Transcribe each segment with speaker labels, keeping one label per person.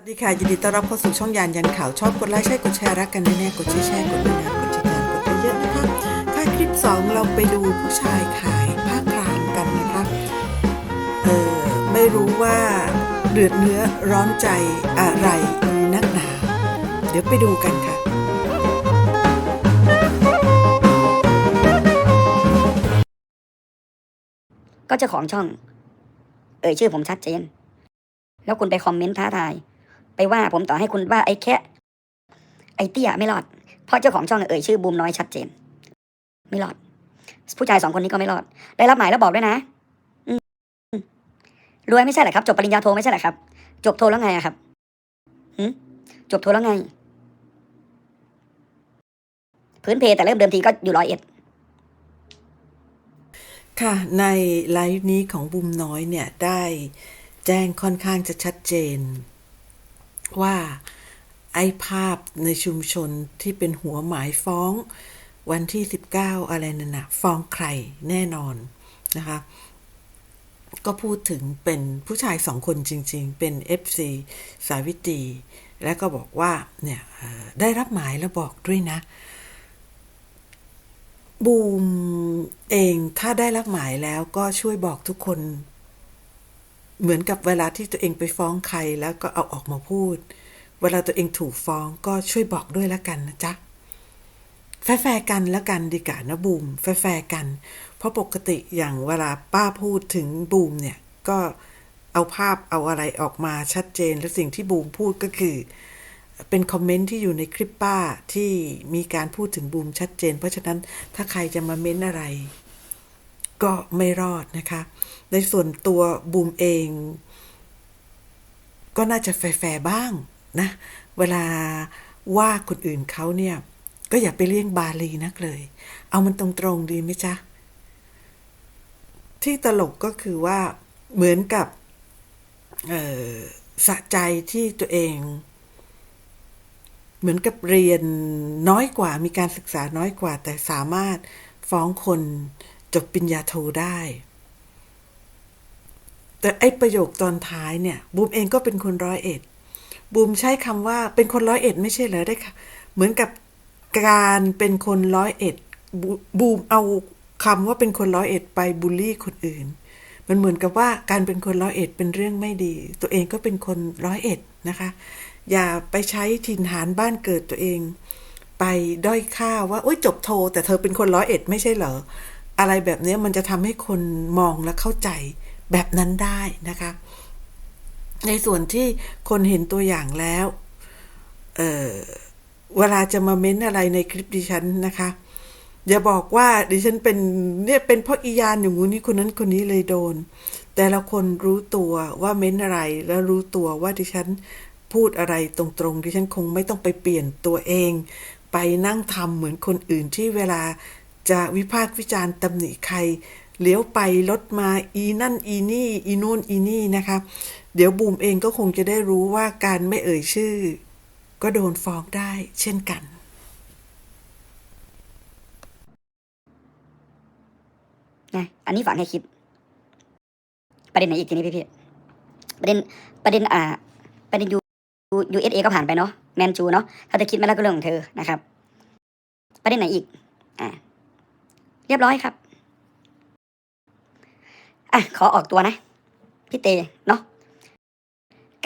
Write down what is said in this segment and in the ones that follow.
Speaker 1: วัสดีค่ะ ยินดีต้อนรับเข้าสู่ช่องยานยันข่าวชอบกดไลค์ใช่กดแชร์รักกันแน่ๆกดแชร์แชร์กดติดตามกดติดตามกดไปเยอะนะคะค่ะคลิป 2 เราไปดูผู้ชายขายผ้าครามกันนะคะเออไม่รู้ว่าเดือดเนื้อร้อนใจอะไรนักหนา เดี๋ยวไปดูกันค่ะ
Speaker 2: ก็เจ้าของช่อง เอ่ยชื่อผมชัดเจน แล้วคุณไปคอมเมนต์ท้าทาย ไปว่าผมต่อให้คุณว่าไอ้แค่ไอ้เตี้ยไม่รอด เพราะเจ้าของช่องเอ่ยชื่อบูมน้อยชัดเจน ไม่รอด ผู้ชายสองคนนี้ก็ไม่รอด ได้รับหมายแล้วบอกด้วยนะรวยไม่ใช่เหรอครับ จบปริญญาโทไม่ใช่เหรอครับ จบโทแล้วไงอะครับจบโทแล้วไง พื้นเพแต่เริ่มเดิมทีก็อยู่ร้อยเอ็ด
Speaker 1: ค่ะ ในไลฟ์นี้ของบุมน้อยเนี่ยได้แจ้งค่อนข้างจะชัดเจน ว่าไอ้ภาพในชุมชนที่เป็นหัวหมายฟ้อง วันที่ 19 อะไรนั่นนะฟ้องใครแน่นอนนะคะ ก็พูดถึงเป็นผู้ชายสองคนจริง ๆ เป็น FC สาวิตรีและก็บอกว่าเนี่ยได้รับหมายแล้วบอกด้วยนะ บูมเองถ้าได้รับหมายแล้วก็ช่วยบอกทุกคน เหมือนกับเวลาที่ตัวเองไปฟ้องใครแล้วก็เอาออกมาพูด เวลาตัวเองถูกฟ้องก็ช่วยบอกด้วยละกันนะจ๊ะ แฟร์กันละกันดีกว่านะบูม แฟร์กัน เพราะปกติอย่างเวลาป้าพูดถึงบูมเนี่ย ก็เอาภาพเอาอะไรออกมาชัดเจน และสิ่งที่บูมพูดก็คือ เป็นคอมเมนต์ที่อยู่ในคลิปป้าที่มีการพูดถึงบูมชัดเจน เพราะฉะนั้นถ้าใครจะมาเม้นอะไร ก็ไม่รอดนะคะ ในส่วนตัวบูมเอง ก็น่าจะแฟร์บ้างนะ เวลาว่าคนอื่นเขาเนี่ย ก็อย่าไปเลี่ยงบาลีนักเลย เอามันตรงๆดีไหมจ๊ะ ที่ตลกก็คือว่าเหมือนกับสะใจที่ตัวเอง เหมือนกับเรียนน้อยกว่ามีการศึกษาน้อยกว่า แต่สามารถฟ้องคนจบปริญญาโทได้ แต่ไอประโยคตอนท้ายเนี่ยบูมเองก็เป็นคนร้อยเอ็ดบูมใช้คำว่าเป็นคนร้อยเอ็ดไม่ใช่เหรอได้ค่ะ เหมือนกับการเป็นคนร้อยเอ็ดบูมเอาคำว่าเป็นคนร้อยเอ็ดไปบูลลี่คนอื่น มันเหมือนกับว่าการเป็นคนร้อยเอ็ดเป็นเรื่องไม่ดี ตัวเองก็เป็นคนร้อยเอ็ดนะคะ อย่าไปใช้ถิ่นฐานบ้านเกิดตัวเอง ไปด้อยค่าว่าโอ๊ยจบโท แต่เธอเป็นคนร้อยเอ็ดไม่ใช่เหรออะไรแบบนี้มันจะทำให้คนมองและเข้าใจ แบบนั้นได้นะคะ ในส่วนที่คนเห็นตัวอย่างแล้วเเวลาจะมาเม้นอะไรในคลิปดิฉันนะคะ อย่าบอกว่าดิฉันเป็นเนี่ยเป็นเพราะอียานอย่างงู้นนี่คนนั้นคนนี้เลยโดน แต่ละคนรู้ตัวว่าเม้นอะไรแล้วรู้ตัวว่าดิฉันพูดอะไรตรงๆดิฉันคงไม่ต้องไปเปลี่ยนตัวเอง ไปนั่งทำเหมือนคนอื่นที่เวลาจะวิพากษ์วิจารณ์ตำหนิใคร เลี้ยวไปรถมาอีนั่นอีนี่อีนู่นอีนี่นะคะ เดี๋ยวบูมเองก็คงจะได้รู้ว่าการไม่เอ่ยชื่อ ก็โดนฟ้องได้เช่นกัน
Speaker 2: นะอันนี้ฝากให้คิด ประเด็นไหนอีกทีนี้พี่พี่ประเด็นประเด็นอ่า ประเด็นยูยูเอสเอก็ผ่านไปเนาะแมนจูเนาะถ้าเธอคิดไม่แล้วก็เรื่องของเธอนะครับ ประเด็นไหนอีก อ่า เรียบร้อยครับ อะขอออกตัวนะ พี่เตเนาะ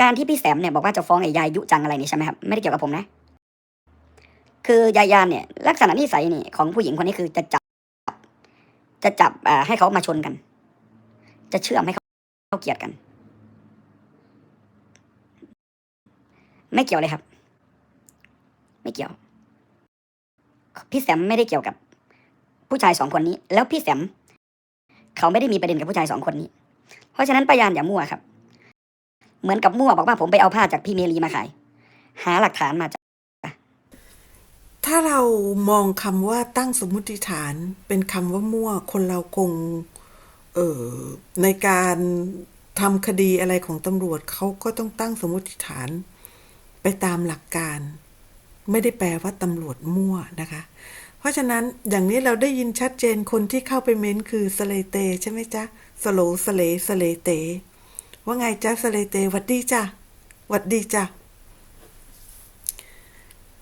Speaker 2: การที่พี่แสมเนี่ยบอกว่าจะฟ้องไอ้ยายยุจังอะไรนี่ใช่ไหมครับไม่ได้เกี่ยวกับผมนะ คือยายานเนี่ยลักษณะนิสัยนี่ของผู้หญิงคนนี้คือจะจับ จะจับอ่าให้เขามาชนกัน จะเชื่อมให้เขาเขาเกลียดกัน ไม่เกี่ยวเลยครับ ไม่เกี่ยว พี่แสมไม่ได้เกี่ยวกับ ผู้ชายสองคนนี้ แล้วพี่แสม เขาไม่ได้มีประเด็นกับผู้ชายสองคนนี้ เพราะฉะนั้นปายานอย่ามั่วครับ เหมือนกับมั่วบอกว่าผมไปเอาผ้าจากพี่เมลีมาขาย หาหลักฐานมาจาก
Speaker 1: ถ้าเรามองคำว่าตั้งสมมุติฐานเป็นคำว่ามั่ว คนเราคงเอ่อในการทำคดีอะไรของตำรวจเขาก็ต้องตั้งสมมุติฐาน ไปตามหลักการ ไม่ได้แปลว่าตำรวจมั่วนะคะ เพราะฉะนั้นอย่างนี้เราได้ยินชัดเจนคนที่เข้าไปเม้นคือสเลเต ใช่ไหมจ๊ะสโลสเลสเลเต ว่าไงจ๊ะสเลเตหวัดดีจ้ะหวัดดีจ้ะ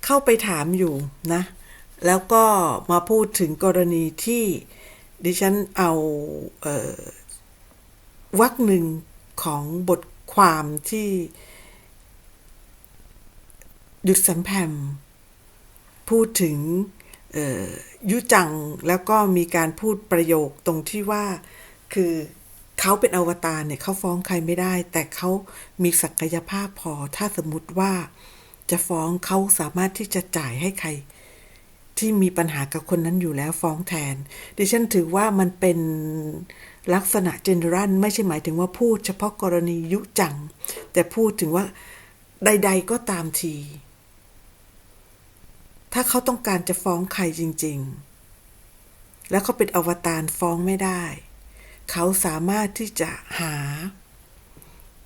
Speaker 1: เข้าไปถามอยู่นะ แล้วก็มาพูดถึงกรณีที่ดิฉันเอาเออวรรคหนึ่งของบทความที่หยุดสัมแพมพูดถึง ยุจังแล้วก็มีการพูดประโยคตรงที่ว่าคือเขาเป็นอวตารเนี่ยเขาฟ้องใครไม่ได้ แต่เขามีศักยภาพพอถ้าสมมติว่าจะฟ้องเขาสามารถที่จะจ่ายให้ใคร ที่มีปัญหากับคนนั้นอยู่แล้วฟ้องแทน ดิฉันถือว่ามันเป็นลักษณะ general ไม่ใช่หมายถึงว่าพูดเฉพาะกรณียุจัง แต่พูดถึงว่าใด ๆ ก็ตามที ถ้าเขาต้องการจะฟ้องใครจริง ๆ แล้วเขาเป็นอวตารฟ้องไม่ได้ เขาสามารถที่จะหา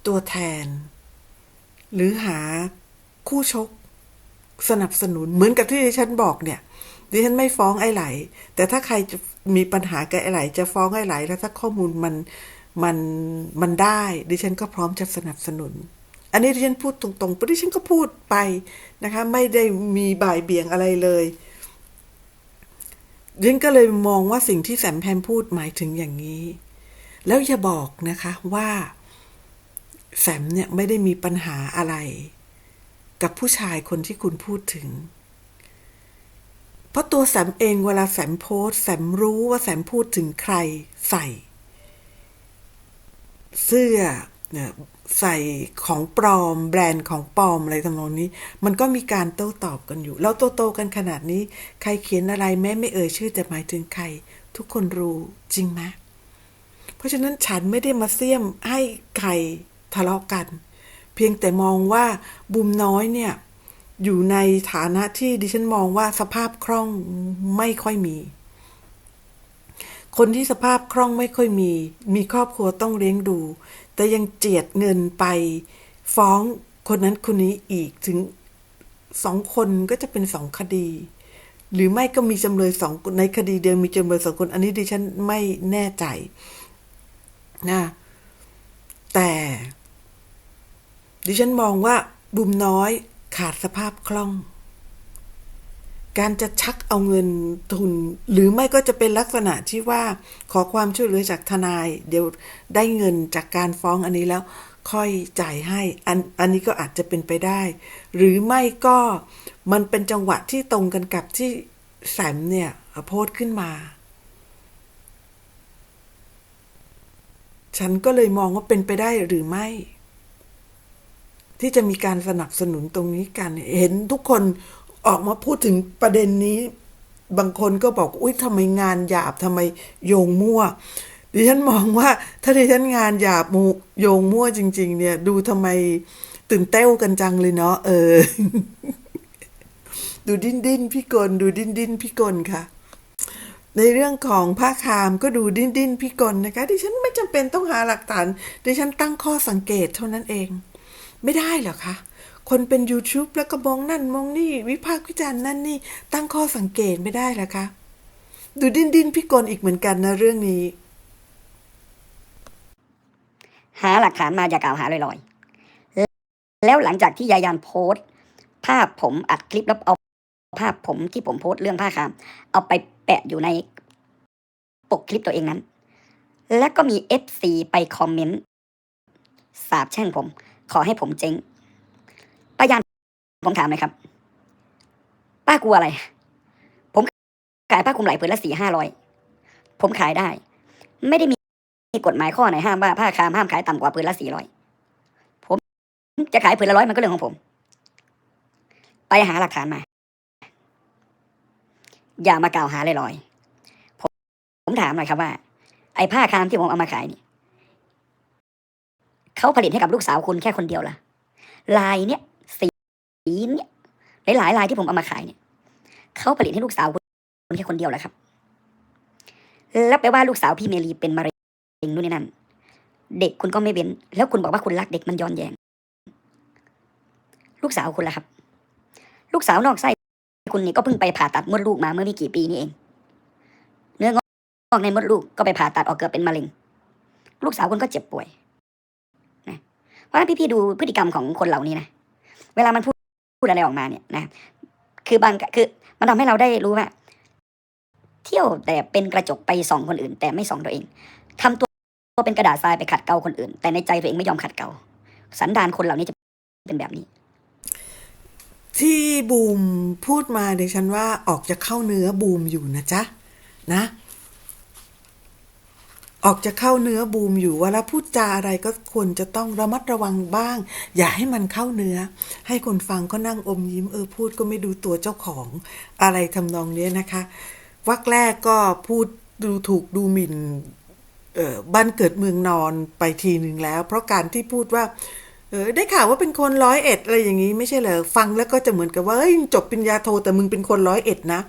Speaker 1: ตัวแทน หรือหาคู่ชก สนับสนุนเหมือนกับที่ดิฉันบอกเนี่ยดิฉันไม่ฟ้องไอ้ไหล แต่ถ้าใครจะมีปัญหากับไอ้ไหล จะฟ้องไอ้ไหล แล้วถ้าข้อมูลมันมันมันได้ ดิฉันก็พร้อมจะสนับสนุน อันนี้ดิฉันพูดตรงๆเพราะดิฉันก็พูดไปนะคะ ไม่ได้มีบ่ายเบี่ยงอะไรเลยดิฉันก็เลยมองว่าสิ่งที่แสมแพมพูดหมายถึงอย่างนี้ แล้วอย่าบอกนะคะว่า แสมเนี่ยไม่ได้มีปัญหาอะไร กับผู้ชายคนที่คุณพูดถึง เพราะตัวแสมเองเวลาแสมโพสแสมรู้ว่าแสมพูดถึงใครใส่ เสื้อ ใส่ของปลอม แบรนด์ของปลอมอะไรทำนองนี้ มันก็มีการโต้ตอบกันอยู่ แล้วโตโตๆกันขนาดนี้ ใครเขียนอะไรแม้ไม่เอ่ยชื่อแต่หมายถึงใคร ทุกคนรู้จริงไหมเพราะฉะนั้นฉันไม่ได้มาเสี่ยมให้ใครทะเลาะกัน เพียงแต่มองว่าบุมน้อยเนี่ย อยู่ในฐานะที่ดิฉันมองว่าสภาพคล่องไม่ค่อยมี คนที่สภาพคล่องไม่ค่อยมี มีครอบครัวต้องเลี้ยงดู แต่ยังเจียดเงินไปฟ้องคนนั้นคนนี้อีกถึงสองคนก็จะเป็นสองคดี หรือไม่ก็มีจำเลยสองในคดีเดียวมีจำเลยสองคน อันนี้ดิฉันไม่แน่ใจนะแต่ดิฉันมองว่าบุมน้อยขาดสภาพคล่อง การจะชักเอาเงินทุน หรือไม่ก็จะเป็นลักษณะที่ว่าขอความช่วยเหลือจากทนาย เดี๋ยวได้เงินจากการฟ้องอันนี้แล้วค่อยจ่ายให้อันอันนี้ก็อาจจะเป็นไปได้ หรือไม่ก็มันเป็นจังหวะที่ตรงกันกับที่แสมเนี่ยโพสต์ขึ้นมา ฉันก็เลยมองว่าเป็นไปได้หรือไม่ ที่จะมีการสนับสนุนตรงนี้กัน เห็นทุกคน ออกมาพูดถึงประเด็นนี้ บางคนก็บอกอุ้ยทำไมงานหยาบทำไมโยงมั่ว ดิฉันมองว่า ถ้าดิฉันงานหยาบมูโยงมั่วจริง ๆ เนี่ย ดูทำไมตื่นเต้วกันจังเลยเนาะเออ ดูดิ้นดิ้นพี่กลดูดิ้นดิ้นพี่กลค่ะในเรื่องของผ้าคามก็ดูดิ้นดิ้นพี่กลนะคะ ดิฉันไม่จำเป็นต้องหาหลักฐานดิฉันตั้งข้อสังเกตเท่านั้นเอง ไม่ได้หรอคะ คนเป็น YouTube แล้วก็มองนั่นมองนี่ วิพากษ์วิจารณ์นั่นนี่ ตั้งข้อสังเกตไม่ได้เหรอคะดูดิ้นดิ้นพี่กลอีกเหมือนกันนะเรื่องนี้
Speaker 2: หาหลักฐานมาอย่ากล่าวหาลอยๆ แล้วหลังจากที่ยายันโพสภาพผมอัดคลิปแล้วเอาภาพผมที่ผมโพสเรื่องผ้าคาม เอาไปแปะอยู่ในปกคลิปตัวเองนั้น แล้วก็มีเอฟซีไปคอมเมนต์สาบแช่งผม ขอให้ผมเจ๊ง ผมถามหน่อยครับ ป้ากลัวอะไร ผมขายผ้าคลุมไหล่ผืนละสี่ห้าร้อยผมขายได้ ไม่ได้มีกฎหมายข้อไหนห้ามว่าผ้าคามห้ามขายต่ำกว่าผืนละสี่ร้อยผมจะขายผืนละร้อยมันก็เรื่องของผม ไปหาหลักฐานมา อย่ามากล่าวหาลอยๆผมผมถามหน่อยครับว่า ไอ้ผ้าคามที่ผมเอามาขายนี่เขาผลิตให้กับลูกสาวคุณแค่คนเดียวล่ะลายเนี้ย หลายๆลายที่ผมเอามาขายเนี่ยเขาผลิตให้ลูกสาวคุณแค่คนเดียวแหละครับ แล้วแปลว่าลูกสาวพี่เมลีเป็นมะเร็งเองนู่นนี่นั่น เด็กคุณก็ไม่เว้น แล้วคุณบอกว่าคุณรักเด็กมันย้อนแยง ลูกสาวคุณล่ะครับ ลูกสาวนอกไส้คุณนี่ก็เพิ่งไปผ่าตัดมดลูกมาเมื่อไม่กี่ปีนี้เอง เนื้องอกในมดลูกก็ไปผ่าตัดออกเกิดเป็นมะเร็ง ลูกสาวคุณก็เจ็บป่วยนะเพราะฉะนั้นพี่ๆดูพฤติกรรมของคนเหล่านี้นะ เวลามันพูด ดอะไรออกมาเนี่ยนะ คือบางคือมันทำให้เราได้รู้ว่า เที่ยวแต่เป็นกระจกไปส่องคนอื่น แต่ไม่ส่องตัวเองทำตัวเป็นกระดาษทรายไปขัดเกลาคนอื่น แต่ในใจตัวเองไม่ยอมขัดเกลาสันดานคนเหล่านี้จะเป็นแบบนี้
Speaker 1: ที่บูมพูดมาดิฉันว่าออกจะเข้าเนื้อบูมอยู่นะจ๊ะนะ ออกจะเข้าเนื้อบูมอยู่เวลาพูดจาอะไรก็ควรจะต้องระมัดระวังบ้าง อย่าให้มันเข้าเนื้อ ให้คนฟังก็นั่งอมยิ้มเออพูดก็ไม่ดูตัวเจ้าของอะไรทำนองนี้นะคะ วักแรกก็พูดดูถูกดูหมิ่นออบ้านเกิดเมืองนอนไปทีหนึ่งแล้ว เพราะการที่พูดว่าเออได้ข่าวว่าเป็นคนร้อยเอ็ดอะไรอย่างนี้ไม่ใช่เหรอฟังแล้วก็จะเหมือนกับว่าเอ้ยจบปริญญาโทแต่มึงเป็นคนร้อยเอ็ดนะ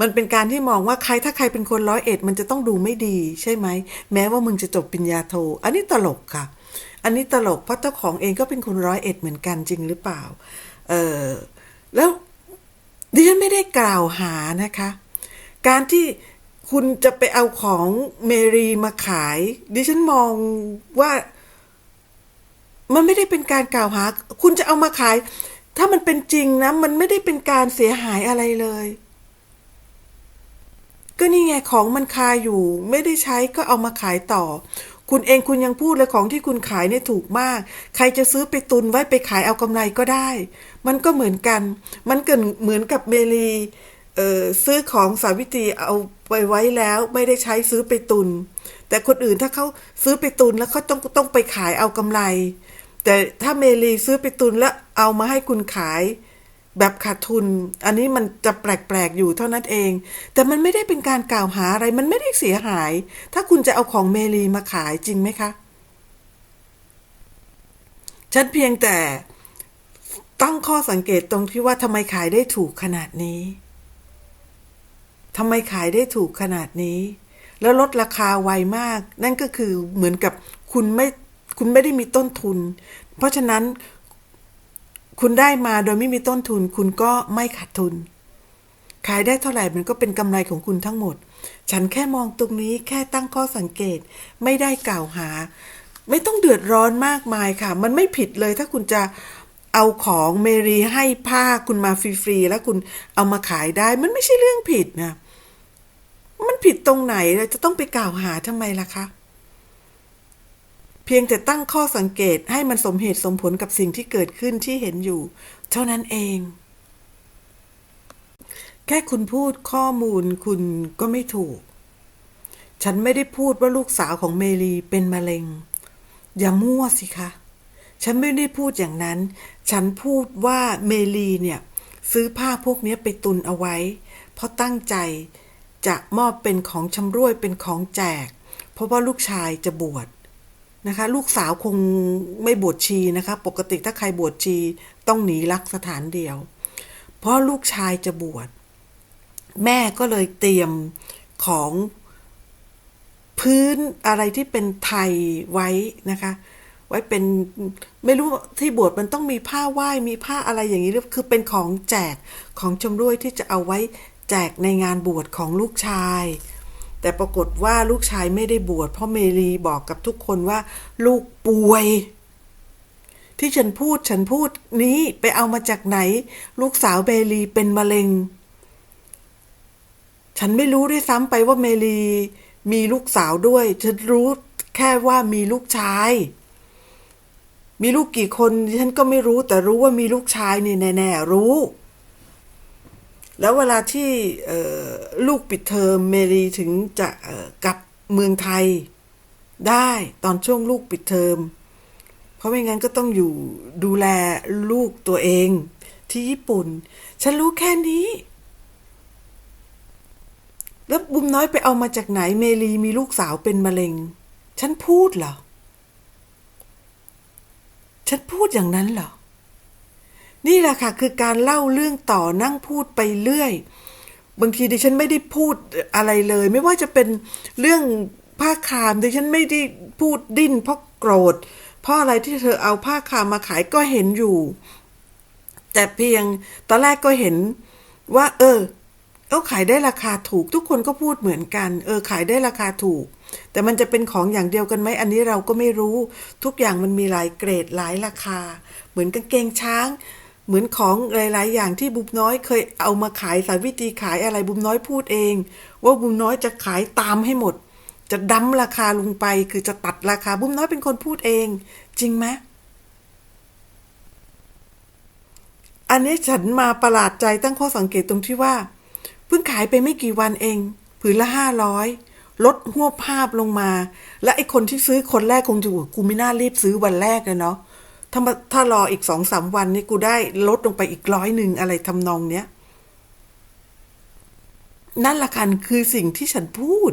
Speaker 1: มันเป็นการที่มองว่าใครถ้าใครเป็นคนร้อยเอ็ดมันจะต้องดูไม่ดี ใช่ไหม แม้ว่ามึงจะจบปริญญาโท อันนี้ตลกค่ะ อันนี้ตลกเพราะเจ้าของเองก็เป็นคนร้อยเอ็ดเหมือนกันจริงหรือเปล่า เออแล้วดิฉันไม่ได้กล่าวหานะคะ การที่คุณจะไปเอาของเมรีมาขาย ดิฉันมองว่า มันไม่ได้เป็นการกล่าวหา คุณจะเอามาขาย ถ้ามันเป็นจริงนะ มันไม่ได้เป็นการเสียหายอะไรเลย ก็นี่ไงของมันคาอยู่ ไม่ได้ใช้ก็เอามาขายต่อ คุณเองคุณยังพูดเลยของที่คุณขายเนี่ยถูกมาก ใครจะซื้อไปตุนไว้ไปขายเอากำไรก็ได้ มันก็เหมือนกัน มันเกิดเหมือนกับเมลีเออซื้อของสาวิตรีเอาไปไว้แล้วไม่ได้ใช้ซื้อไปตุน แต่คนอื่นถ้าเขาซื้อไปตุนแล้วเขาต้องต้องไปขายเอากำไร แต่ถ้าเมลีซื้อไปตุนแล้วเอามาให้คุณขาย แบบขาดทุน อันนี้มันจะแปลกๆอยู่เท่านั้นเอง แต่มันไม่ได้เป็นการกล่าวหาอะไร มันไม่ได้เสียหาย ถ้าคุณจะเอาของเมลีมาขายจริงไหมคะ ฉันเพียงแต่ตั้งข้อสังเกตตรงที่ว่าทำไมขายได้ถูกขนาดนี้ทำไมขายได้ถูกขนาดนี้ แล้วลดราคาไวมาก นั่นก็คือเหมือนกับคุณไม่คุณไม่ได้มีต้นทุน เพราะฉะนั้น คุณได้มาโดยไม่มีต้นทุน คุณก็ไม่ขาดทุน ขายได้เท่าไหร่มันก็เป็นกำไรของคุณทั้งหมด ฉันแค่มองตรงนี้แค่ตั้งข้อสังเกต ไม่ได้กล่าวหา ไม่ต้องเดือดร้อนมากมายค่ะ มันไม่ผิดเลยถ้าคุณจะเอาของเมรีให้ผ้าคุณมาฟรีๆแล้วคุณเอามาขายได้ มันไม่ใช่เรื่องผิดนะมันผิดตรงไหนเราจะต้องไปกล่าวหาทำไมล่ะคะ เพียงแต่ตั้งข้อสังเกตให้มันสมเหตุสมผลกับสิ่งที่เกิดขึ้นที่เห็นอยู่ เท่านั้นเอง แค่คุณพูดข้อมูลคุณก็ไม่ถูก ฉันไม่ได้พูดว่าลูกสาวของเมลีเป็นมะเร็ง อย่ามั่วสิคะ ฉันไม่ได้พูดอย่างนั้น ฉันพูดว่าเมลีเนี่ย ซื้อผ้าพวกนี้ไปตุนเอาไว้ เพราะตั้งใจจะมอบเป็นของชำร่วยเป็นของแจก เพราะว่าลูกชายจะบวช นะคะ ลูกสาวคงไม่บวชชีนะคะ ปกติถ้าใครบวชชีต้องหนีรักสถานเดียว เพราะลูกชายจะบวชแม่ก็เลยเตรียมของพื้นอะไรที่เป็นไทยไว้นะคะ ไว้เป็นไม่รู้ที่บวชมันต้องมีผ้าไหว้มีผ้าอะไรอย่างนี้หรือคือเป็นของแจกของชำร่วยที่จะเอาไว้แจกในงานบวชของลูกชาย แต่ปรากฏว่าลูกชายไม่ได้บวชเพราะเมลีบอกกับทุกคนว่า ลูกป่วย ที่ฉันพูดฉันพูดนี้ไปเอามาจากไหน ลูกสาวเมลีเป็นมะเร็ง ฉันไม่รู้ด้วยซ้ำไปว่าเมลีมีลูกสาวด้วย ฉันรู้แค่ว่ามีลูกชาย มีลูกกี่คนฉันก็ไม่รู้แต่รู้ว่ามีลูกชายนี่แน่ๆรู้ แล้วเวลาที่ลูกปิดเทอมเมลีถึงจะกลับเมืองไทยได้ตอนช่วงลูกปิดเทอม เพราะไม่งั้นก็ต้องอยู่ดูแลลูกตัวเองที่ญี่ปุ่น ฉันรู้แค่นี้ แล้วบุมน้อยไปเอามาจากไหนเมลีมีลูกสาวเป็นมะเร็ง ฉันพูดเหรอ ฉันพูดอย่างนั้นเหรอ นี่แหละค่ะคือการเล่าเรื่องต่อนั่งพูดไปเรื่อย บางทีดิฉันไม่ได้พูดอะไรเลย ไม่ว่าจะเป็นเรื่องผ้าคามดิฉันไม่ได้พูดดิ้นเพราะโกรธ เพราะอะไรที่เธอเอาผ้าคามมาขายก็เห็นอยู่ แต่เพียงตอนแรกก็เห็นว่า เออเอาขายได้ราคาถูกทุกคนก็พูดเหมือนกัน เออขายได้ราคาถูก แต่มันจะเป็นของอย่างเดียวกันไหมอันนี้เราก็ไม่รู้ ทุกอย่างมันมีหลายเกรดหลายราคา เหมือนกางเกงช้าง เหมือนของหลาย ๆ อย่างที่บุมน้อยเคยเอามาขายสายวิธีขายอะไรบุมน้อยพูดเอง ว่าบุมน้อยจะขายตามให้หมด จะดั้มราคาลงไปคือจะตัดราคาบุมน้อยเป็นคนพูดเอง จริงไหมอันนี้ฉันมาประหลาดใจตั้งข้อสังเกตตรงที่ว่า เพิ่งขายไปไม่กี่วันเอง ผืนละห้าร้อยลดหัวภาพลงมา และไอ้คนที่ซื้อคนแรกคงจะบอกกูไม่น่ารีบซื้อวันแรกเลยเนาะ ถ้าถ้ารออีกสองสามวันนี่กูได้ลดลงไปอีกร้อยหนึ่งอะไรทำนองเนี้ย นั่นละคันคือสิ่งที่ฉันพูด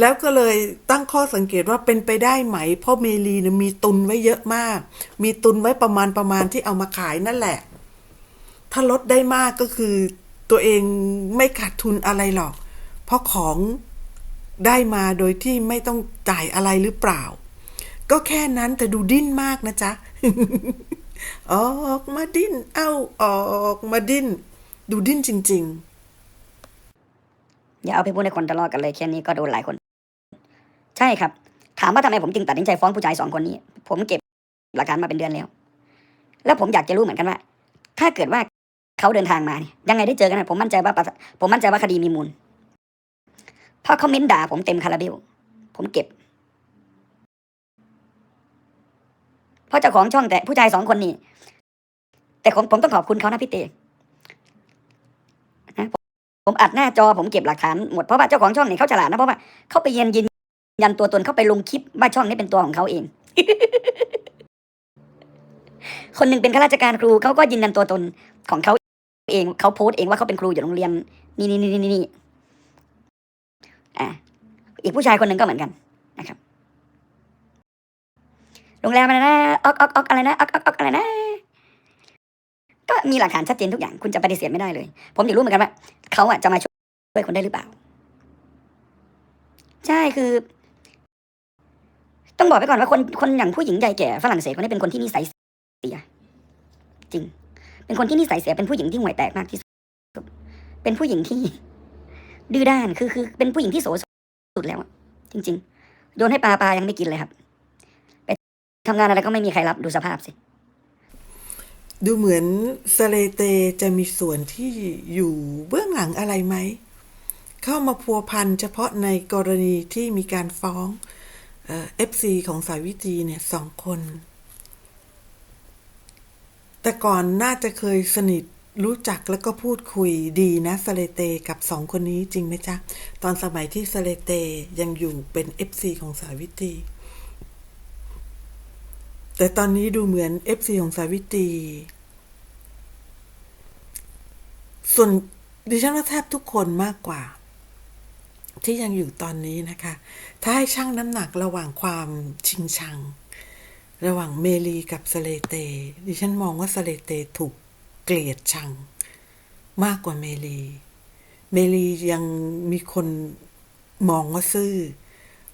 Speaker 1: แล้วก็เลยตั้งข้อสังเกตว่าเป็นไปได้ไหมเพราะเมลีนี่ยมีตุนไว้เยอะมาก มีตุนไว้ประมาณประมาณที่เอามาขายนั่นแหละ ถ้าลดได้มากก็คือตัวเองไม่ขาดทุนอะไรหรอก เพราะของได้มาโดยที่ไม่ต้องจ่ายอะไรหรือเปล่า ก็แค่นั้นแต่ดูดิ้นมากนะจ๊ะ ออกมาดิ้น เอ้าออกมาดิ้น ดูดิ้นจริง ๆ
Speaker 2: อย่าเอาไปพูดให้คนทะเลาะกันเลยแค่นี้ก็โดนหลายคน ใช่ครับ ถามว่าทำไมผมจึงตัดสินใจฟ้องผู้ชายสองคนนี้ ผมเก็บหลักฐานมาเป็นเดือนแล้ว แล้วผมอยากจะรู้เหมือนกันว่า ถ้าเกิดว่าเขาเดินทางมาเนี่ยยังไงได้เจอกันนะผมมั่นใจว่าผมมั่นใจว่าคดีมีมูลเพราะเขาเม้นด่าผมเต็มคาราเบลผมเก็บ เพ ราะเจ้าของช่องแต่ผู้ชายสองคนนี้แต่ผมผมต้องขอบคุณเขานะพี่เตนะผมผมอัดหน้าจอผมเก็บหลักฐานหมดเพราะว่าเจ้าของช่องเนี่ยเขาฉลาดนะเพราะว่าเขาไปเย็นยืนยันตัวตนเขาไปลงคลิปว่าช่องนี้เป็นตัวของเขาเอง คนหนึ่งเป็นข้าราชการครูเขาก็ยืนยันตัวตนของเขาเองเขาโพสต์เองว่าเขาเป็นครูอยู่โรงเรียน นี่นี่นี่นี่นี่อะอีกผู้ชายคนหนึ่งก็เหมือนกัน โรงแรมอะไรนะออกออกออกอะไรนะออกออกออกอะไรนะ ก็มีหลักฐานชัดเจนทุกอย่างคุณจะปฏิเสธไม่ได้เลย ผมอยากรู้เหมือนกันว่าเขาอะจะมาช่วยคนได้หรือเปล่า ใช่คือ ต้องบอกไปก่อนว่าคนคนอย่างผู้หญิงใหญ่แก่ฝรั่งเศสคนนี้เป็นคนที่นิสัยเสียจริง เป็นคนที่นิสัยเสียเป็นผู้หญิงที่ห่วยแตกมากที่สุด เป็นผู้หญิงที่ ดื้อด้านคือคือ เป็นผู้หญิงที่โสสุดแล้วจริง ๆ โยนให้ปลาปลายังไม่กินเลยครับ ทำงานอะไรก็ไม่มีใครรับดูสภาพสิ
Speaker 1: ดูเหมือนสเลเตจะมีส่วนที่อยู่เบื้องหลังอะไรไหม เข้ามาพัวพันเฉพาะในกรณีที่มีการฟ้องเอฟซีของสายวิจีเนี่ยสองคน แต่ก่อนน่าจะเคยสนิทรู้จักแล้วก็พูดคุยดีนะสเลเตกับสองคนนี้จริงไหมจ๊ะ ตอนสมัยที่สเลเตยังอยู่เป็นเอฟซีของสายวิจี แต่ตอนนี้ดูเหมือน FC ของสาวิตรี ส่วนดิฉันว่าแทบทุกคนมากกว่า ที่ยังอยู่ตอนนี้นะคะ ถ้าให้ชั่งน้ำหนักระหว่างความชิงชัง ระหว่างเมลีกับสเลเต ดิฉันมองว่าสเลเตถูกเกลียดชัง มากกว่าเมลี เมลียังมีคนมองว่าซื่อ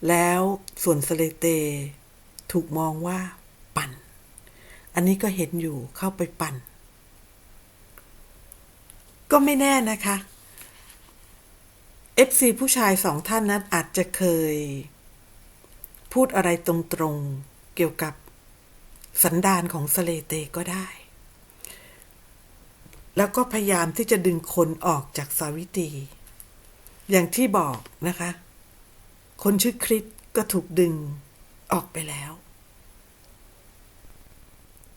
Speaker 1: แล้วส่วนสเลเต ถูกมองว่า ปั่น อันนี้ก็เห็นอยู่เข้าไปปั่น ก็ไม่แน่นะคะ FC ผู้ชายสองท่านนั้นอาจจะเคย พูดอะไรตรงๆเกี่ยวกับสันดานของสเลเตก็ได้ แล้วก็พยายามที่จะดึงคนออกจากสาวิตี อย่างที่บอกนะคะ คนชื่อคริสก็ถูกดึงออกไปแล้ว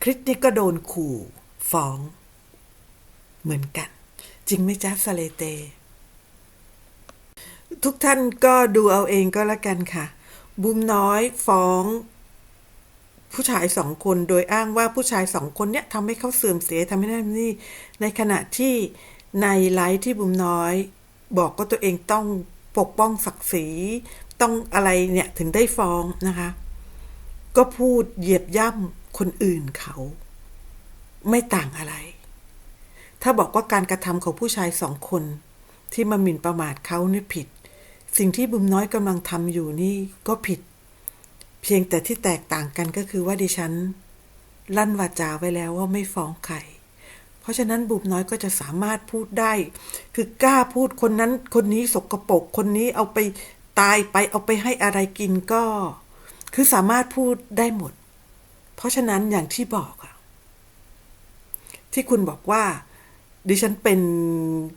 Speaker 1: ริสนี่ก็โดนขู่ฟ้อง เหมือนกัน จริงไหมจ๊ะสเลเต ทุกท่านก็ดูเอาเองก็แล้วกันค่ะ บุมน้อยฟ้อง ผู้ชายสองคนโดยอ้างว่าผู้ชายสองคนเนี้ยทำให้เขาเสื่อมเสียทำให้นั่นนี่ ในขณะที่ในไลฟ์ที่บุมน้อย บอกว่าตัวเองต้องปกป้องศักดิ์ศรีต้องอะไรเนี่ยถึงได้ฟ้องนะคะ ก็พูดเหยียบย่ำ คนอื่นเขา ไม่ต่างอะไร ถ้าบอกว่าการกระทำของผู้ชายสองคน ที่มาหมิ่นประมาทเขาเนี่ยผิด สิ่งที่บุมน้อยกำลังทำอยู่นี่ก็ผิด เพียงแต่ที่แตกต่างกันก็คือว่าดิฉัน ลั่นวาจาไว้แล้วว่าไม่ฟ้องใครเพราะฉะนั้นบุมน้อยก็จะสามารถพูดได้ คือกล้าพูดคนนั้น คนนี้สกรปรกคนนี้เอาไปตายไปเอาไปให้อะไรกินก็ คือสามารถพูดได้หมด เพราะฉะนั้นอย่างที่บอกอะที่คุณบอกว่า ดิฉันเป็น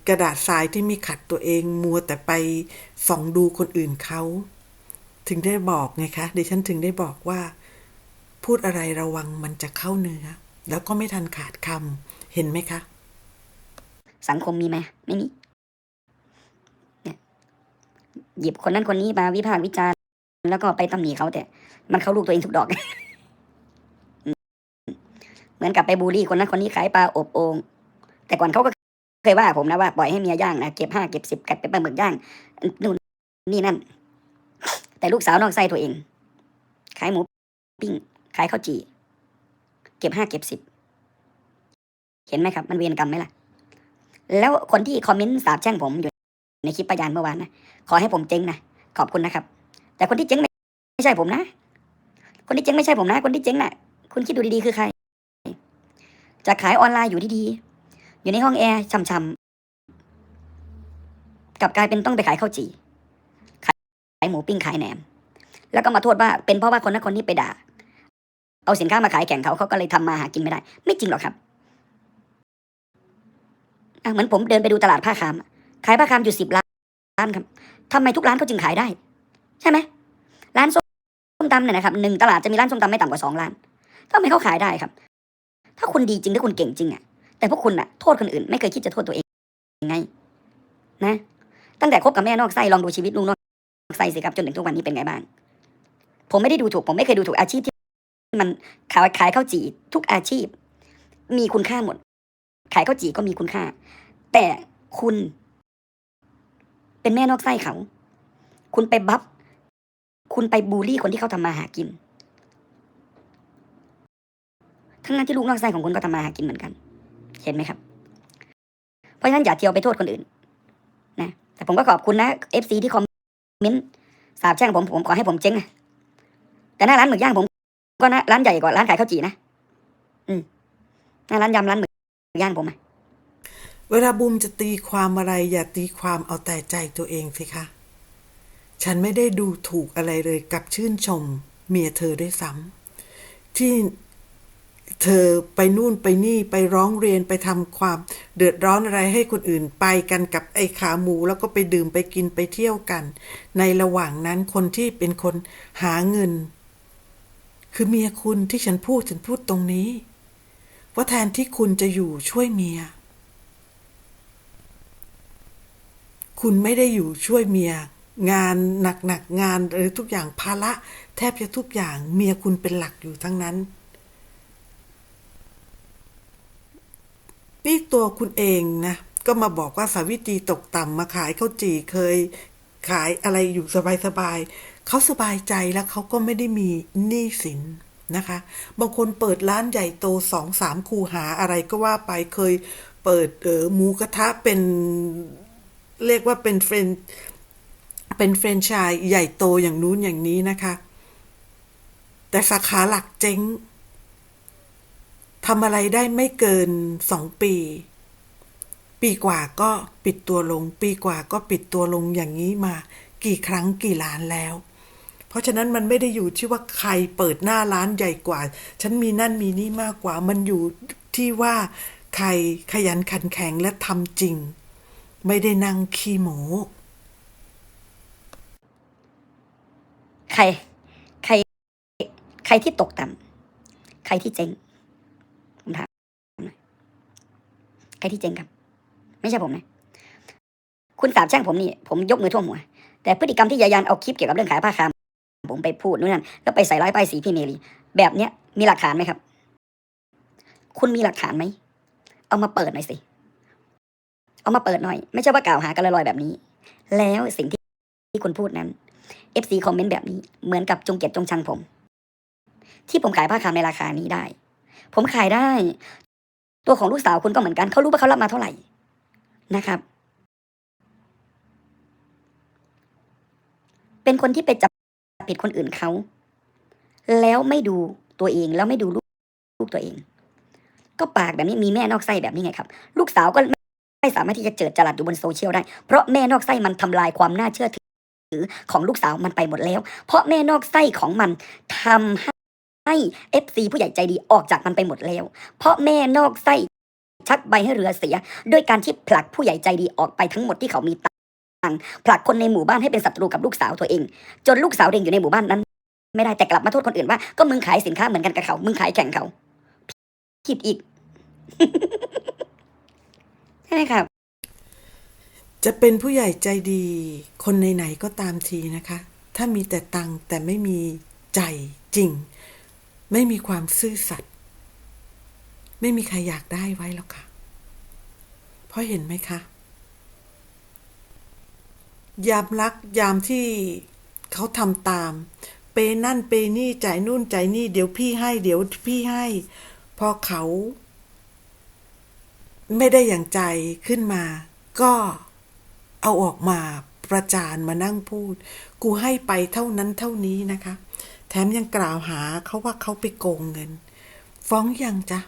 Speaker 1: กระดาษทรายที่มีขัดตัวเอง มัวแต่ไปส่องดูคนอื่นเขาถึงได้บอกไงคะดิฉันถึงได้บอกว่า พูดอะไรระวังมันจะเข้าเนื้อ แล้วก็ไม่ทันขาดคำเห็นไหมคะ
Speaker 2: สังคมมีไหมไม่มีเนี่ยหยิบคนนั้นคนนี้มาวิพากษ์วิจารณ์แล้วก็ไปตำหนิเขาแต่ มันเข้าลูกตัวเองทุกดอก เหมือนกับไปบูลลี่คนนั้นคนนี้ขายปลาอบโอ่งแต่ก่อนเขาก็เคยว่าผมนะว่าปล่อยให้เมียย่างนะเก็บห้าเก็บสิบเก็บเป็นปลาหมึกย่างนู่นนี่นั่น แต่ลูกสาวนอกไส้ตัวเอง ขายหมูปิ้งขายข้าวจี่เก็บห้าเก็บสิบเห็นไหมครับ มันเวรกรรมไหมล่ะ แล้วคนที่คอมเมนต์สาบแช่งผมอยู่ในคลิปประยานเมื่อวานนะขอให้ผมเจ๊งนะขอบคุณนะครับ แต่คนที่เจ๊งไม่ไม่ใช่ผมนะ คนที่เจ๊งไม่ใช่ผมนะ คนที่เจ๊งน่ะ คุณคิดดูดีๆคือใคร จะขายออนไลน์อยู่ดีๆอยู่ในห้องแอร์ช่ำๆกลับกลายเป็นต้องไปขายข้าวจี่ขายขายหมูปิ้งขายแหนม แล้วก็มาโทษว่าเป็นเพราะว่าคนนั้นคนนี้ไปด่า เอาสินค้ามาขายแข่งเขาเขาก็เลยทำมาหากินไม่ได้ ไม่จริงหรอกครับเหมือนผมเดินไปดูตลาดผ้าคาม ขายผ้าคามอยู่สิบร้านครับทำไมทุกร้านเขาจึงขายได้ ใช่ไหมร้านส้มตำเนี่ยนะครับหนึ่งตลาดจะมีร้านส้มตำไม่ต่ำกว่าสองร้านทำไมเขาขายได้ครับ ถ้าคุณดีจริงถ้าคุณเก่งจริงอะแต่พวกคุณอะโทษคนอื่นไม่เคยคิดจะโทษตัวเองไง นะ ตั้งแต่คบกับแม่นอกไส้ลองดูชีวิตลูกนอกไส้สิครับจนถึงทุกวันนี้เป็นไงบ้างผมไม่ได้ดูถูกผมไม่เคยดูถูกอาชีพที่มันขายขายข้าวจี่ทุกอาชีพ มีคุณค่าหมด ขายข้าวจี่ก็มีคุณค่า แต่คุณ เป็นแม่นอกไส้เขา คุณไปบัฟคุณไปบูลลี่คนที่เขาทำมาหากิน ทั้งนั้นที่ลูกนอกไส้ของคุณก็ทำมาหากินเหมือนกัน เห็นไหมครับ เพราะฉะนั้นอย่าเที่ยวไปโทษคนอื่น นะ แต่ผมก็ขอบคุณนะเอฟซีที่คอมเมนต์สาบแช่งผมผมขอให้ผมเจ๊งนะแต่หน้าร้านหมึกย่างผมก็นะร้านใหญ่กว่าร้านขายข้าวจี่นะอืมหน้าร้านยำร้านหมึกย่างผมอะ
Speaker 1: เวลาบูมจะตีความอะไร อย่าตีความเอาแต่ใจตัวเองสิคะ ฉันไม่ได้ดูถูกอะไรเลยกับชื่นชม เมียเธอด้วยซ้ำที่ เธอไปนู่นไปนี่ไปร้องเรียนไปทำความ เดือดร้อนอะไรให้คนอื่นไปกันกับไอ้ขาหมูแล้วก็ไปดื่มไปกินไปเที่ยวกัน ในระหว่างนั้นคนที่เป็นคนหาเงิน คือเมียคุณที่ฉันพูดฉันพูดตรงนี้ ว่าแทนที่คุณจะอยู่ช่วยเมีย คุณไม่ได้อยู่ช่วยเมีย งานหนักๆงานหรือทุกอย่างภาระ แทบจะทุกอย่างเมียคุณเป็นหลักอยู่ทั้งนั้น นี่ตัวคุณเองนะ ก็มาบอกว่าสาวิตรีตกต่ำมาขายข้าวจี่เคยขายอะไรอยู่สบายๆเขาสบายใจแล้วเขาก็ไม่ได้มีหนี้สินนะคะ บางคนเปิดร้านใหญ่โตสองสามคูหาอะไรก็ว่าไปเคยเปิดเออหมูกระทะเป็นเรียกว่าเป็นเฟรนเป็นเฟรนชายใหญ่โตอย่างนู้นอย่างนี้นะคะ แต่สาขาหลักเจ๊ง ทำอะไรได้ไม่เกินสองปี ปีกว่าก็ปิดตัวลง ปีกว่าก็ปิดตัวลงอย่างนี้มา กี่ครั้งกี่ล้านแล้ว เพราะฉะนั้นมันไม่ได้อยู่ที่ว่าใครเปิดหน้าร้านใหญ่กว่า ฉันมีนั่นมีนี่มากกว่า มันอยู่ที่ว่าใครขยันขันแข็งและทำจริง ไม่ได้นั่งขี้โม
Speaker 2: ใคร ใคร ใครที่ตกต่ำใครที่เจ๊งผมถามหน่อย ใครที่เจ๊งครับ ไม่ใช่ผมนะ คุณสาบแช่งผมนี่ ผมยกมือท่วมหัว แต่พฤติกรรมที่ยายันเอาคลิปเกี่ยวกับเรื่องขายผ้าคาม ผมไปพูดนู่นนั่นแล้วไปใส่ร้ายป้ายสีพี่เมลีแบบเนี้ยมีหลักฐานไหมครับ คุณมีหลักฐานไหม เอามาเปิดหน่อยสิ เอามาเปิดหน่อย ไม่ใช่ว่ากล่าวหากันลอยๆแบบนี้ แล้วสิ่งที่ที่คุณพูดนั้น FC คอมเมนต์แบบนี้เหมือนกับจงเกลียดจงชังผม ที่ผมขายผ้าคามในราคานี้ได้ ผมขายได้ ตัวของลูกสาวคุณก็เหมือนกันเขารู้ว่าเขารับมาเท่าไหร่นะครับ เป็นคนที่ไปจับผิดคนอื่นเขา แล้วไม่ดูตัวเองแล้วไม่ดูลูกลูกตัวเอง ก็ปากแบบนี้มีแม่นอกไส้แบบนี้ไงครับ ลูกสาวก็ไม่สามารถที่จะเจิดจรัสอยู่บนโซเชียลได้ เพราะแม่นอกไส้มันทำลายความน่าเชื่อถือของลูกสาวมันไปหมดแล้ว เพราะแม่นอกไส้ของมันทำ ให้เอฟซีผู้ใหญ่ใจดีออกจากมันไปหมดแล้ว เพราะแม่นอกไส้ชักใบให้เรือเสีย ด้วยการที่ผลักผู้ใหญ่ใจดีออกไปทั้งหมดที่เขามีตังผลักคนในหมู่บ้านให้เป็นศัตรูกับลูกสาวตัวเอง จนลูกสาวเองอยู่ในหมู่บ้านนั้น ไม่ได้แต่กลับมาโทษคนอื่นว่าก็มึงขายสินค้าเหมือนกันกับเขา มึงขายแข่งเขาผิดอีกใช่ไหมครับ
Speaker 1: จะเป็นผู้ใหญ่ใจดี คนไหนๆก็ตามทีนะคะ ถ้ามีแต่ตังแต่ไม่มีใจจริง ไม่มีความซื่อสัตย์ไม่มีใครอยากได้ไว้หรอกค่ะ เพราะเห็นไหมคะ ยามรักยามที่เขาทำตาม เปนั่นเปนี่จ่ายนู่นจ่ายนี่ เดี๋ยวพี่ให้ เดี๋ยวพี่ให้ พอเขา ไม่ได้อย่างใจขึ้นมา ก็เอาออกมาประจานมานั่งพูด กูให้ไปเท่านั้นเท่านี้นะคะ แถมยังกล่าวหาเขาว่าเขาไปโกงเงิน ฟ้องยังจ๊ะ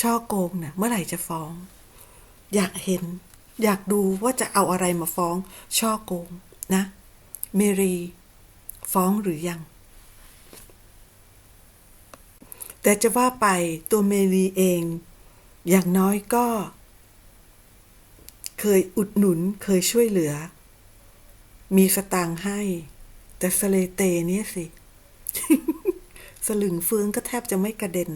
Speaker 1: ช่อโกงนะ่ะ เมื่อไหร่จะฟ้อง อยากเห็น อยากดูว่าจะเอาอะไรมาฟ้อง ช่อโกง นะเมรีฟ้องหรือยัง แต่จะว่าไปตัวเมรีเอง อย่างน้อยก็ เคยอุดหนุนเคยช่วยเหลือ มีสตางค์ให้ แต่สเลเตเนี่ยสิ สลึงเฟืองก็แทบจะไม่กระเด็น